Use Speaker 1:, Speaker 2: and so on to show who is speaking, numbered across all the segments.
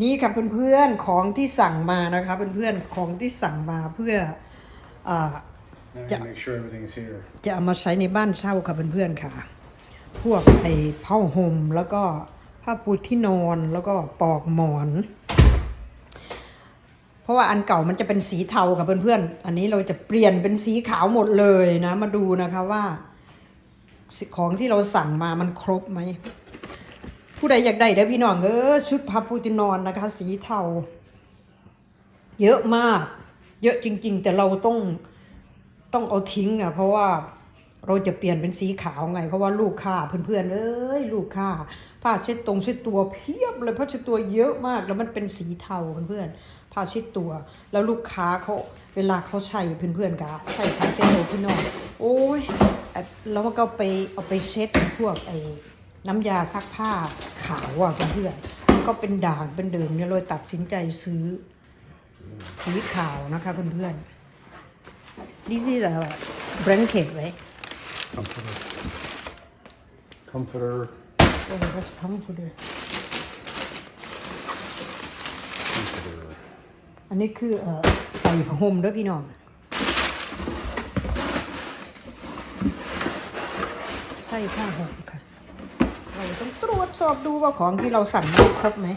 Speaker 1: นี่ค่ะเพื่อนๆของที่สั่งมานะคะเพื่อนๆของที่สั่งมาเพื่ออ่า
Speaker 2: Now I
Speaker 1: Yeah.
Speaker 2: gotta make sure everything's here.
Speaker 1: จะเอามาใช้ในบ้านเช่าค่ะเพื่อนๆค่ะ พวกไอ้ผ้าห่มแล้วก็ผ้าปูที่นอนแล้วก็ปลอกหมอน เพราะว่าอันเก่ามันจะเป็นสีเทาค่ะเพื่อนๆ อันนี้เราจะเปลี่ยนเป็นสีขาวหมดเลยนะ มาดูนะคะว่าสิของที่เราสั่งมามันครบไหม ผู้ใดอยากได้เด้อพี่น้องเออชุดผ้าปูที่นอนนะคะ สีเทา เยอะมาก เยอะจริง ๆ แต่เราต้องต้องเอาทิ้งอะเพราะว่าเราจะเปลี่ยนเป็นสีขาวไง เพราะว่าลูกค้าเพื่อนๆเอ้ยลูกค้าผ้าเช็ดตรงเช็ดตัวเพียบเลยผ้าเช็ดตัวเยอะมากแล้วมันเป็นสีเทาเพื่อนๆผ้าเช็ดตัว แล้วลูกค้าเขาเวลาเขาใช้เพื่อนๆกะใส่ผ้าเช็ดตัวพี่น้องโอ้ยแล้วก็ไปเอาไปเช็ดพวกไอ น้ำยาซักผ้าขาวอะเพื่อนๆมันก็เป็นด่างเป็นเดิมเนี่ยเลยตัดสินใจซื้อสีขาวนะคะเพื่อนๆ This is a blanket, right?
Speaker 2: Comforter. Comforter.
Speaker 1: Oh, that's comforter.
Speaker 2: Comforter.
Speaker 1: อันนี้คือเอ่อใส่ผ้าห่มด้วยพี่น้องใส่ผ้าห่มค่ะ เราต้องตรวจสอบดูว่าของที่เราสั่งมาครบไหม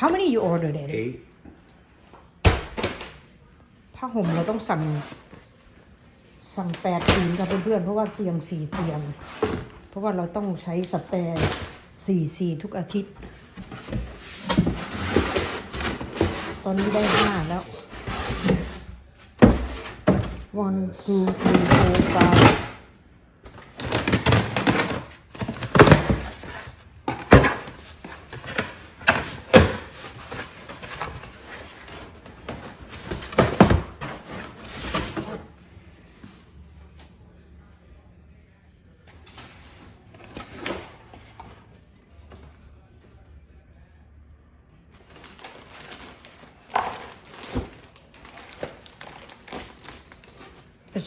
Speaker 1: How many you ordered it?
Speaker 2: Eight.
Speaker 1: ผ้าห่มเราต้องสั่ง สั่งแปดผืนกับเพื่อนๆเพราะว่าเตียงสี่เตียง เพราะว่าเราต้องใช้สแปร์สี่สี่ทุกอาทิตย์ ตอนนี้ได้ห้าแล้ว one two three four five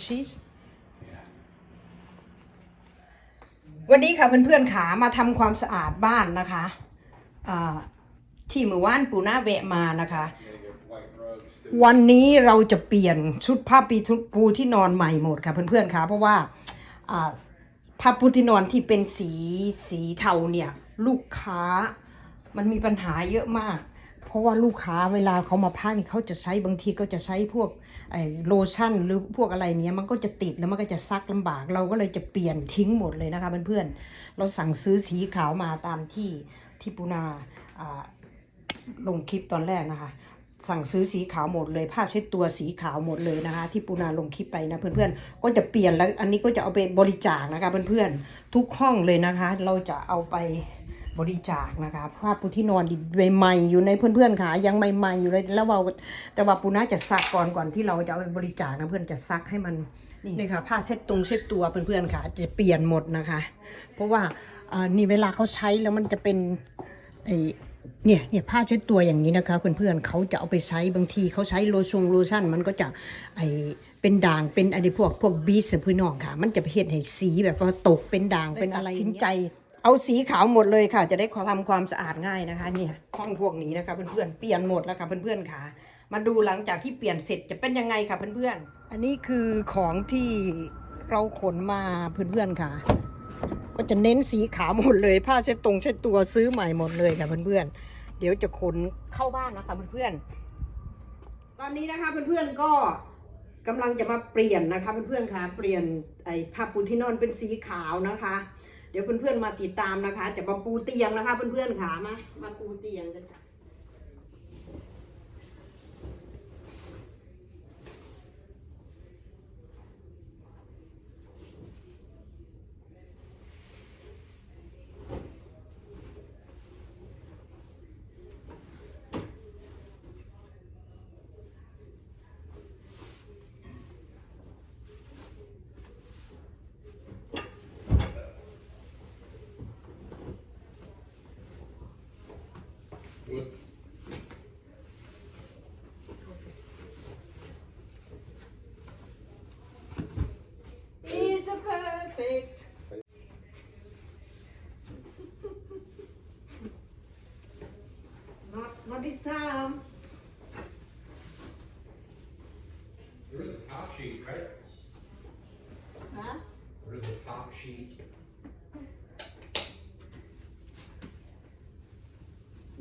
Speaker 1: แต่ชีส
Speaker 2: Yeah.
Speaker 1: วันนี้ค่ะเพื่อนๆขามาทำความสะอาดบ้านนะคะที่เมื่อวานปูนาแวะมานะคะ วันนี้เราจะเปลี่ยนชุดผ้าปีทุปูที่นอนใหม่หมดค่ะเพื่อนๆค่ะเพราะว่าผ้าปูที่นอนที่เป็นสีสีเทาเนี่ยลูกค้ามันมีปัญหาเยอะมาก เพราะว่าลูกค้าเวลาเขามาพักนี่เขาจะใช้บางทีก็จะใช้พวก โลชั่นหรือพวกอะไรเนี้ยมันก็จะติดแล้วมันก็จะซักลำบาก เราก็เลยจะเปลี่ยนทิ้งหมดเลยนะคะเพื่อนๆเราสั่งซื้อสีขาวมาตามที่ที่ปูนาอ่าลงคลิปตอนแรกนะคะ สั่งซื้อสีขาวหมดเลยผ้าเช็ดตัวสีขาวหมดเลยนะคะ ที่ปูนาลงคลิปไปนะเพื่อนๆก็จะเปลี่ยนแล้วอันนี้ก็จะเอาไปบริจาคนะคะเพื่อนๆทุกห้องเลยนะคะ เราจะเอาไป บริจาคนะคะผ้าปูที่นอนใหม่ๆอยู่ในเพื่อนๆค่ะยังใหม่ๆอยู่เลยแล้วเราแต่ว่าปูน่าจะซักก่อนก่อนที่เราจะเอาไปบริจาคนะเพื่อนจะซักให้มันนี่ค่ะผ้าเช็ดตรงเช็ดตัวเพื่อนๆค่ะ จะเปลี่ยนหมดนะคะ เพราะว่าอ่านี่เวลาเขาใช้แล้วมันจะเป็นไอเนี่ยเนี่ยผ้าเช็ดตัวอย่างนี้นะคะ เพื่อนๆเขาจะเอาไปใช้บางทีเขาใช้โลชงโลชั่นมันก็จะไอเป็นด่างเป็นอะไรพวกพวกบีสพี่น้องค่ะ มันจะไปเห็นให้สีแบบว่าตกเป็นด่างเป็นอะไรสินใจ เอาสีขาวหมดเลยค่ะ จะได้ทำความสะอาดง่ายนะคะเนี่ยห้องพวกนี้นะคะเพื่อนๆเปลี่ยนหมดแล้วค่ะเพื่อนๆค่ะ มาดูหลังจากที่เปลี่ยนเสร็จจะเป็นยังไงค่ะเพื่อนๆ อันนี้คือของที่เราขนมาเพื่อนๆค่ะ ก็จะเน้นสีขาวหมดเลย ผ้าเช็ดตรงเช็ดตัวซื้อใหม่หมดเลยค่ะเพื่อนๆเดี๋ยวจะขนเข้าบ้านนะคะเพื่อนๆตอนนี้นะคะเพื่อนๆก็กำลังจะมาเปลี่ยนนะคะเพื่อนๆค่ะเปลี่ยนไอ้ผ้าปูที่นอนเป็นสีขาวนะคะ เดี๋ยวเพื่อนๆมาติดตามนะคะ จะมาปูเตียงนะคะ เพื่อนๆขามามาปูเตียงกันค่ะ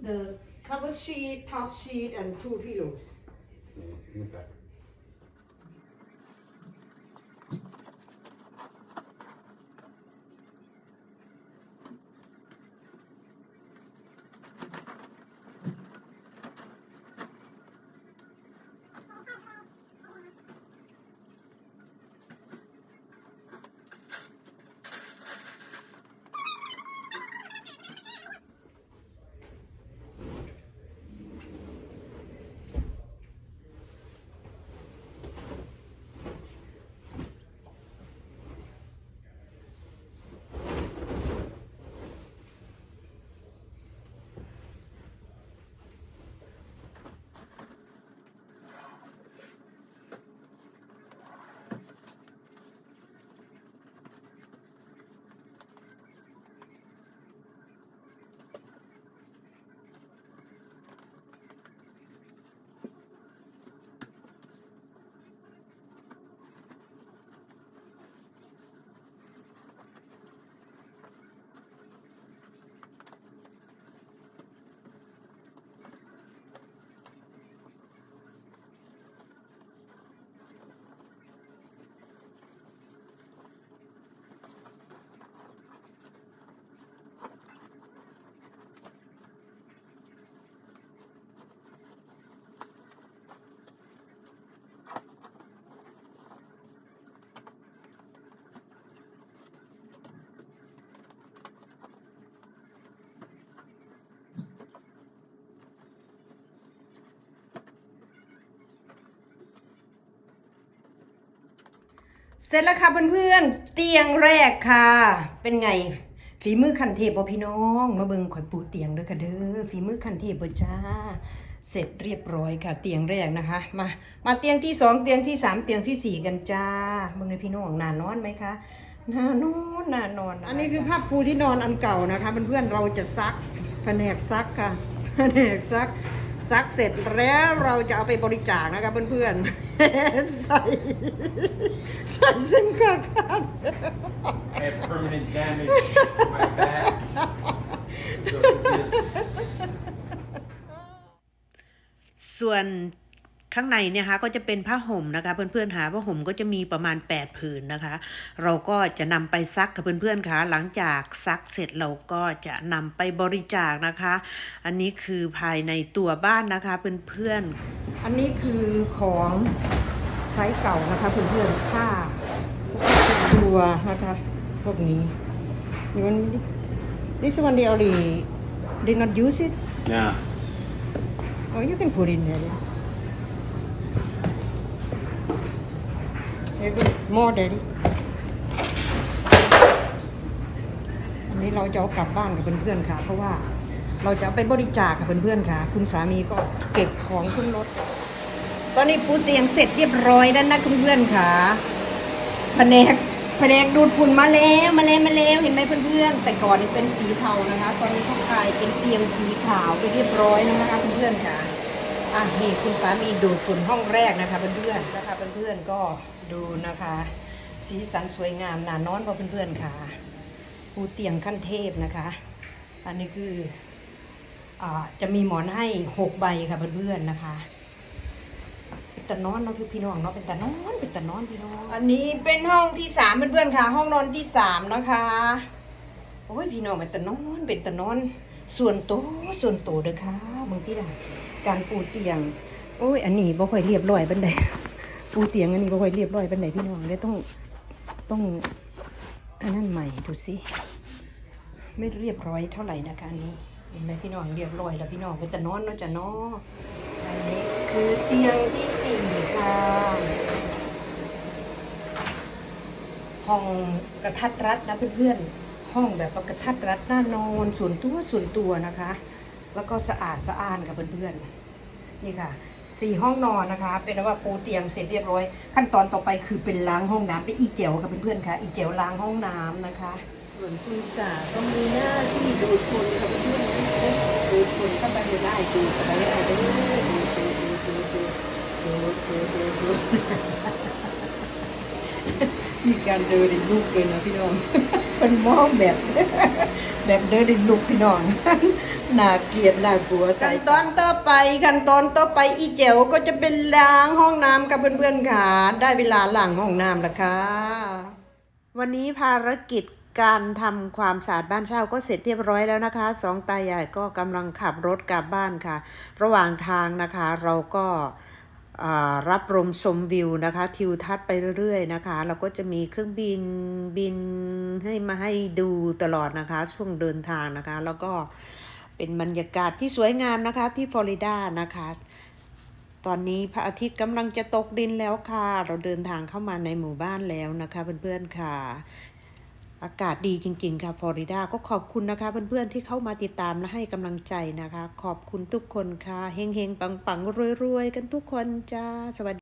Speaker 1: the cover sheet top sheet and two pillows.
Speaker 2: Mm, yeah,
Speaker 1: เสร็จแล้วค่ะเพื่อนๆ เตียงแรกค่ะ เป็นไง ฝีมือคันเทพบ่พี่น้อง มาเบิ่งข่อยปูเตียงเด้อค่ะเด้อ ฝีมือคันเทพบ่จ้า เสร็จเรียบร้อยค่ะ เตียงแรกนะคะ มา มาเตียงที่สองเตียงที่สามเตียงที่สี่กันจ้าเบิ่งเลยพี่น้องนานอนไหมคะนานอนนานอน อันนี้คือผ้าปูที่นอนอันเก่านะคะเพื่อนๆเราจะซักแผนกซักค่ะแผนกซัก ซักเสร็จแล้วเราจะเอาไปบริจาคนะคะเพื่อนๆ ใส่ ใส่เส้นขาขาด
Speaker 3: I have permanent damage to my back because of this.
Speaker 4: ส่วน ข้างในเนี่ยคะก็จะเป็นผ้าห่มนะคะเพื่อนๆหาผ้าห่มก็จะมีประมาณ 8 ผืนนะคะ เราก็จะนำไปซักกับเพื่อนๆค่ะหลังจากซักเสร็จเราก็จะนำไปบริจาคนะคะ อันนี้คือภายในตัวบ้านนะคะเพื่อนๆ
Speaker 1: อันนี้คือของใช้เก่านะคะเพื่อนๆผ้าตัวนะคะพวกนี้นี่มัน this one they already did not use it
Speaker 2: Yeah.
Speaker 1: oh you can put in there more daddy อันนี้เราจะเอากลับบ้านกับเพื่อนๆค่ะ เพราะว่าเราจะไปบริจาคกับเพื่อนๆค่ะ คุณสามีก็เก็บของขึ้นรถ ตอนนี้ปูเตียงเสร็จเรียบร้อยแล้วนะเพื่อนๆค่ะแผนกแผนกดูดฝุ่นมาแล้วมาแล้วมาแล้วเห็นไหมเพื่อนๆแต่ก่อนนี่เป็นสีเทานะคะ ตอนนี้เขากลายเป็นเตียงสีขาวไปเรียบร้อยแล้วนะคะเพื่อนๆค่ะอะนี่คุณสามีดูดฝุ่นห้องแรกนะคะเพื่อนๆนะคะเพื่อนๆก็ ดูนะคะ สีสันสวยงามหนานอนพอเพื่อนๆค่ะปูเตียงขั้นเทพนะคะ อันนี้คืออจะมีหมอนให้หกใบค่ะเพื่อนๆนะคะเป็นตะนอนเนาะพี่น้องเนาะเป็นตะนอนเป็นตะนอนพี่น้องอันนี้เป็นห้องที่สามเพื่อนๆค่ะ ห้องนอนที่สามนะคะโอ้ยพี่น้องเป็นตะนอนเป็นตะนอน ส่วนโตส่วนโตเด้อค่ะบางทีน่ะการปูเตียง โอ้ย อันนี้บ่ค่อยเรียบร้อยบันได ปูเตียงอันนี้บ่ค่อยเรียบร้อยบันไดพี่น้องเลยต้องต้องอันนั้นใหม่ดูสิไม่เรียบร้อยเท่าไหร่นะคะอันนี้เห็นไหมพี่น้องเรียบร้อยแล้วพี่น้องเป็นตะนอนเนาะจะนาะอันนี้คือเตียงที่สี่ค่ะห้องกระทัดรัดนะเพื่อนๆห้องแบบกระทัดรัดน่านอนส่วนตัวส่วนตัวนะคะ แล้วก็สะอาดสะอ้านกับเพื่อนๆนี่ค่ะ สี่ห้องนอนนะคะ เป็นว่าปูเตียงเสร็จเรียบร้อย ขั้นตอนต่อไปคือเป็นล้างห้องน้ำเป็นอีเจลค่ะเพื่อนๆค่ะ อีเจลล้างห้องน้ำนะคะ ส่วนคุณสาก็มีหน้าที่ดูดฝุ่นค่ะเพื่อนๆดูดฝุ่นเข้าไปในไร่ดูดไปเอาไปเรื่อยๆดูดดูดดูดดูดดูดดูดดูดดูดมีการเดินในลูกเลยนะพี่น้องเป็นมองแบบแบบเดินในลูกพี่น้อง น่าเกลียดน่ากลัวขั้นตอนต่อไปขั้นตอนต่อไปอีเจ๋วก็จะเป็นล้างห้องน้ำกับเพื่อนๆค่ะ ได้เวลาล้างห้องน้ำแล้วค่ะ
Speaker 4: วันนี้ภารกิจการทำความสะอาดบ้านเช่าก็เสร็จเรียบร้อยแล้วนะคะสองตายายก็กำลังขับรถกลับบ้านค่ะ ระหว่างทางนะคะเราก็อ่ารับลมชมวิวนะคะ ทิวทัศน์ไปเรื่อยๆนะคะ เราก็จะมีเครื่องบินบินให้มาให้ดูตลอดนะคะ ช่วงเดินทางนะคะ แล้วก็ เป็นบรรยากาศที่สวยงามนะคะที่ฟลอริดานะคะ ตอนนี้พระอาทิตย์กำลังจะตกดินแล้วค่ะ เราเดินทางเข้ามาในหมู่บ้านแล้วนะคะเพื่อนๆค่ะ อากาศดีจริง ๆ ค่ะฟลอริดาก็ขอบคุณนะคะ เพื่อนๆที่เข้ามาติดตามและให้กำลังใจนะคะ ขอบคุณทุกคนค่ะเฮงๆปังๆรวยๆกันทุกคนจ้าสวัสดี